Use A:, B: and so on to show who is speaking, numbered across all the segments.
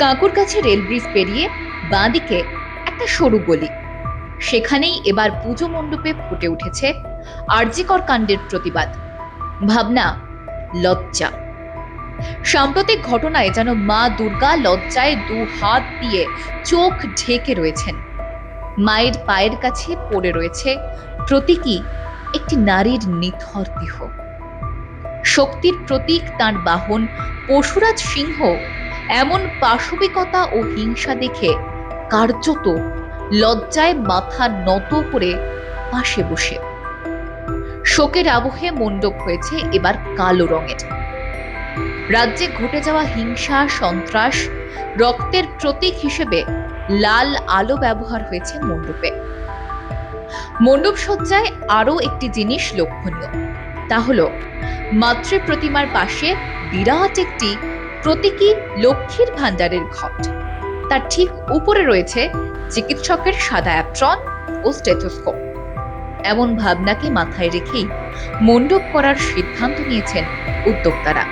A: কাকুর কাছে rail bridge পেরিয়ে বাঁদিকে একটা সরু গলি। সেখানেই এবার পুজো মণ্ডপে ফুটে উঠেছে আর্যিকর কাণ্ডের প্রতিবাদ। ভাবনা, লজ্জা। সাম্প্রতিক ঘটনায় যেন মা দুর্গা লজ্জায় দু হাত দিয়ে চোখ ঢেকে রয়েছেন। মায়ের পায়ের কাছে পড়ে রয়েছে প্রতীকী একটি নারীর নিথর দেহ। শক্তির প্রতীক তার বাহন পশুরাজ সিংহ এমন পাশবিকতা ও হিংসা দেখে কার্যত লজ্জায় মাথা নত করে পাশে বসে। শোকের আবহে মণ্ডপ হয়েছে এবার কালো রঙের। রাজ্যে ঘটে যাওয়া হিংসা, সন্ত্রাস, রক্তের প্রতীক হিসেবে লাল আলো ব্যবহার হয়েছে মণ্ডপে। মণ্ডপ সজ্জায় আরও একটি জিনিস লক্ষণীয়। তা হল মাতৃ প্রতিমার পাশে বিরাট একটি প্রতীকী লক্ষ্মীর ভাণ্ডারের ঘট। তার ঠিক উপরে রয়েছে চিকিৎসকের সাদা অ্যাপ্রন ও স্টেথোস্কোপ। এমন ভাবনাকে মাথায় রেখেই মণ্ডপ করার সিদ্ধান্ত নিয়েছেন উদ্যোক্তারা।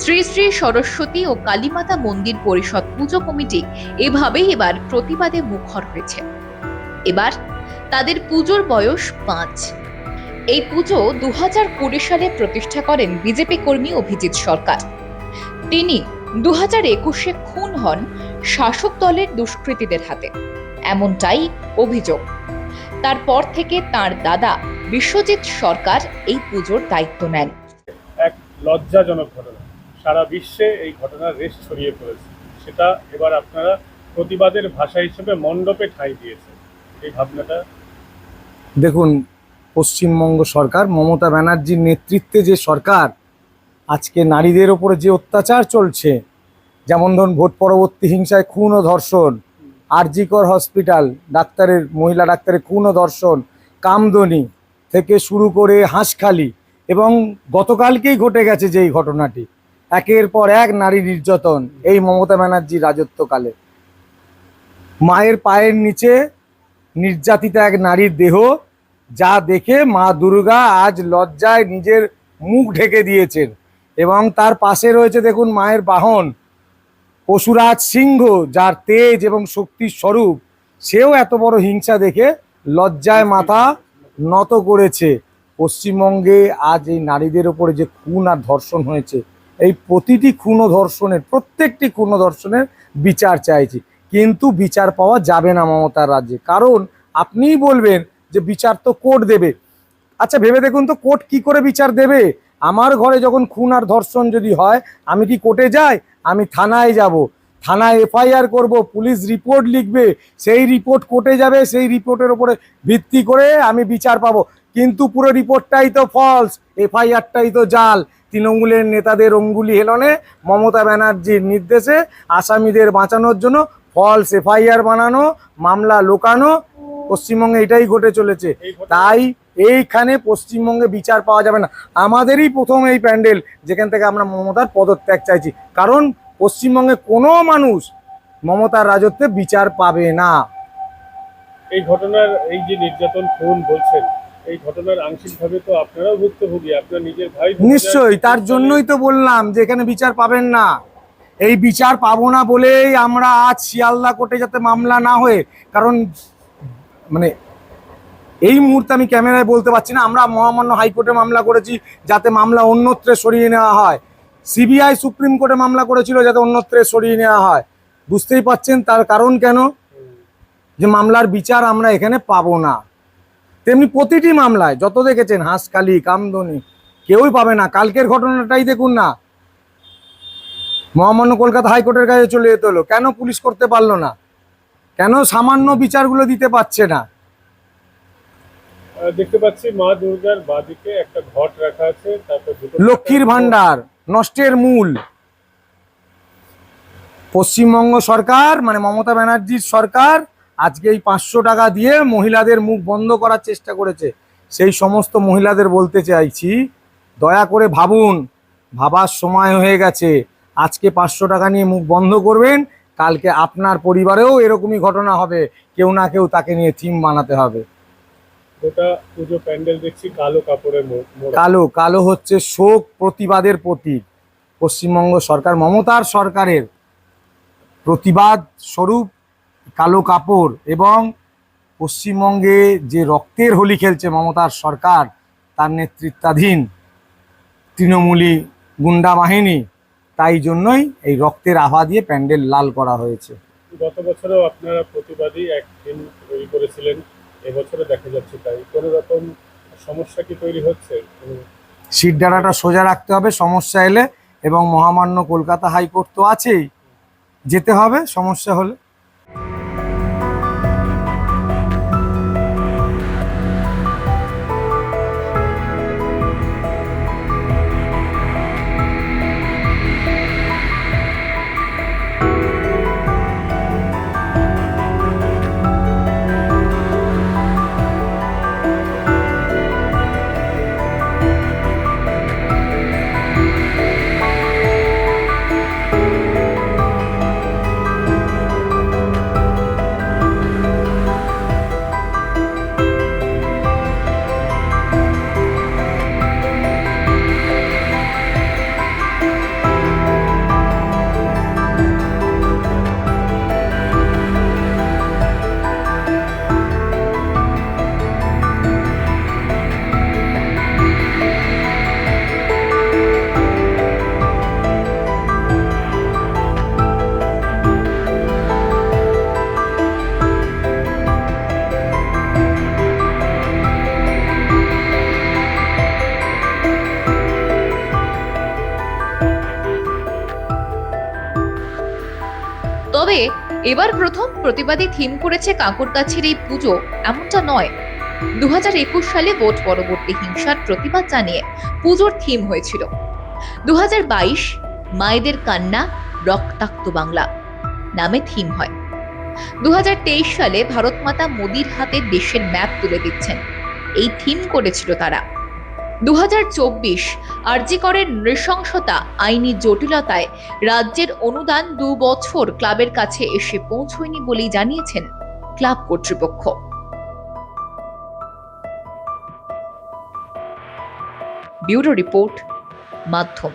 A: শ্রী শ্রী সরস্বতী ও কালীমাতা মন্দির পরিষদ পুজো কমিটি এভাবেই এবার প্রতিবাদে মুখর হয়েছে এবার তাদের পুজোর বয়স পাঁচ। এই পুজো দু কুড়ি সালে প্রতিষ্ঠা করেন বিজেপি কর্মী অভিজিৎ সরকার। তিনি দু হাজার একুশে খুন হন শাসক দলের দুষ্কৃতীদের হাতে। এমনটাই অভিযোগ। তারপর থেকে তার দাদা বিশ্বজিৎ সরকার এই পুজোর দায়িত্ব নেন।
B: এক লজ্জাজনক ঘটনা। সারা বিশ্বে এই ঘটনার রেশ ছড়িয়ে পড়েছে। সেটা এবার আপনারা প্রতিবাদের ভাষা হিসেবে মণ্ডপে ঠাঁই দিয়েছে এই ভাবনাটা?
C: দেখুন, পশ্চিমবঙ্গ সরকার, মমতা ব্যানার্জির নেতৃত্বে যে সরকার, আজকে নারীদের ওপরে যে অত্যাচার চলছে, যেমন ধরুন ভোট পরবর্তী হিংসায় খুন ও ধর্ষণ, আরজিকর হসপিটাল, ডাক্তারের, মহিলা ডাক্তারের খুন ও ধর্ষণ, কামদনি থেকে শুরু করে হাঁসখালি এবং গতকালকেই ঘটে গেছে যে এই ঘটনাটি। একের পর এক নারী নির্যাতন, এই মমতা ব্যানার্জির রাজত্বকালে। মায়ের পায়ের নিচে নির্যাতিতা এক নারীর দেহ, যা দেখে মা দুর্গা আজ লজ্জায় নিজের মুখ ঢেকে দিয়েছেন এবং তার পাশে রয়েছে দেখুন মায়ের বাহন, পশুরাজ সিংহ, যার তেজ এবং শক্তির স্বরূপ। সেও এত বড় হিংসা দেখে লজ্জায় মাথা নত করেছে। পশ্চিমবঙ্গে আজ এই নারীদের ওপরে যে খুন আর ধর্ষণ হয়েছে এই প্রতিটি ও ধর্ষণের প্রত্যেকটি ও ধর্ষণের বিচার চাইছি। কিন্তু বিচার পাওয়া যাবে না মমতার রাজ্যে। কারণ আপনিই বলবেন যে বিচার তো কোর্ট দেবে। আচ্ছা ভেবে দেখুন তো কোর্ট কি করে বিচার দেবে? আমার ঘরে যখন খুন আর ধর্ষণ যদি হয়, আমি কি কোর্টে যাই? আমি থানায় যাব। থানায় এফআইআর করব, পুলিশ রিপোর্ট লিখবে, সেই রিপোর্ট কোর্টে যাবে, সেই রিপোর্টের উপরে ভিত্তি করে আমি বিচার পাবো। কিন্তু পুরো রিপোর্টটাই তো ফলস এফআইআরটাই তো জাল। তৃণমূলের নেতাদের অঙ্গুলি হেলনে মমতা ব্যানার্জির নির্দেশে আসামিদের বাঁচানোর জন্য ফলস এফআইআর বানানো মামলা লোকানো পশ্চিমবঙ্গে এটাই ঘটে চলেছে। তাই এইখানে পশ্চিমবঙ্গে বিচার পাওয়া যাবে না। আমাদেরই প্রথম এই প্যান্ডেল যেখান থেকে আমরা মমতার পদত্যাগ চাইছি। কারণ পশ্চিমবঙ্গে কোনো মানুষ মমতার রাজত্বে বিচার পাবে না।
B: এই ঘটনার এই যে নির্যাতন খুন বলছেন এই
C: নিশ্চয়ই, তার জন্যই তো বললাম যে এখানে বিচার পাবেন না। এই বিচার পাবো না বলেই আমরা আজ শিয়ালদা কোর্টে যাতে মামলা না হয়ে, কারণ মানে এই মুহূর্তে আমি ক্যামেরায় বলতে পারছি না, আমরা মহামান্য হাইকোর্টে মামলা করেছি যাতে মামলা অন্যত্রে সরিয়ে নেওয়া হয়। সিবিআই সুপ্রিম কোর্টে মামলা করেছিল যাতে অন্যত্রে সরিয়ে নেওয়া হয়। বুঝতেই পাচ্ছেন তার কারণ কেন? যে মামলার বিচার আমরা এখানে পাবো না। তেমনি প্রতিটি মামলায় যত দেখেছেন হাঁসখালি কামদনি কেউই পাবে না। কালকের ঘটনাটাই দেখুন না। মহামান্য কলকাতা হাইকোর্টের কাছে চলে যেতে হলো। কেন পুলিশ করতে পারল না? কেন সামান্য বিচারগুলো দিতে পারছে না?
B: দেখতে পাচ্ছি মা দুর্গার বাদিকে একটা ঘট রাখা আছে। তারপর
C: লক্ষ্মীর ভাণ্ডার নষ্টের মূল। পশ্চিমবঙ্গ সরকার মানে মমতা ব্যানার্জির সরকার আজকে এই পাঁচশো টাকা দিয়ে মহিলাদের মুখ বন্ধ করার চেষ্টা করেছে। সেই সমস্ত মহিলাদের বলতে চাইছি দয়া করে ভাবুন ভাবার সময় হয়ে গেছে। আজকে পাঁচশো টাকা নিয়ে মুখ বন্ধ করবেন কালকে আপনার পরিবারেও এরকমই ঘটনা হবে। কেউ না কেউ তাকে নিয়ে থিম বানাতে হবে।
B: গোটা পুজো প্যান্ডেল দেখছি কালো
C: কালো কালো হচ্ছে শোক প্রতিবাদের প্রতীক। পশ্চিমবঙ্গ সরকার মমতার সরকারের প্রতিবাদ স্বরূপ কালো কাপড় এবং পশ্চিমবঙ্গে যে রক্তের হোলি খেলছে মমতার সরকার তার নেতৃত্বাধীন তৃণমূলী গুন্ডা বাহিনী তাই জন্যই এই রক্তের আভা দিয়ে প্যান্ডেল লাল করা হয়েছে।
B: গত বছরও আপনারা প্রতিবাদী এক দিন তৈরি করেছিলেন এবছরে দেখা যাচ্ছে তাই। কোনো রকম সমস্যা কি তৈরি হচ্ছে? কোনো-
C: সিট ডাটাটা সোজা রাখতে হবে সমস্যা এলে এবং মহামান্য কলকাতা হাইকোর্ট তো আছেই যেতে হবে সমস্যা হলে।
A: এবার প্রথম প্রতিবাদী থিম করেছে কাঁকরগাছির এই পুজো, এমনটা নয়। দু সালে ভোট পরবর্তী হিংসার প্রতিবাদ জানিয়ে পুজোর থিম হয়েছিল। দু হাজার বাইশ, মায়েদের কান্না, রক্তাক্ত বাংলা নামে থিম হয়। দু হাজার তেইশ সালে ভারত মাতা মোদির হাতে দেশের ম্যাপ তুলে দিচ্ছেন। এই থিম করেছিল তারা। দুহাজার চব্বিশ আরজিকরের নৃশংসতা, আইনি জটিলতায়। রাজ্যের অনুদান দু বছর ক্লাবের কাছে এসে পৌঁছয়নি বলেই জানিয়েছেন ক্লাব কর্তৃপক্ষ। ব্যুরো রিপোর্ট, মাধ্যম।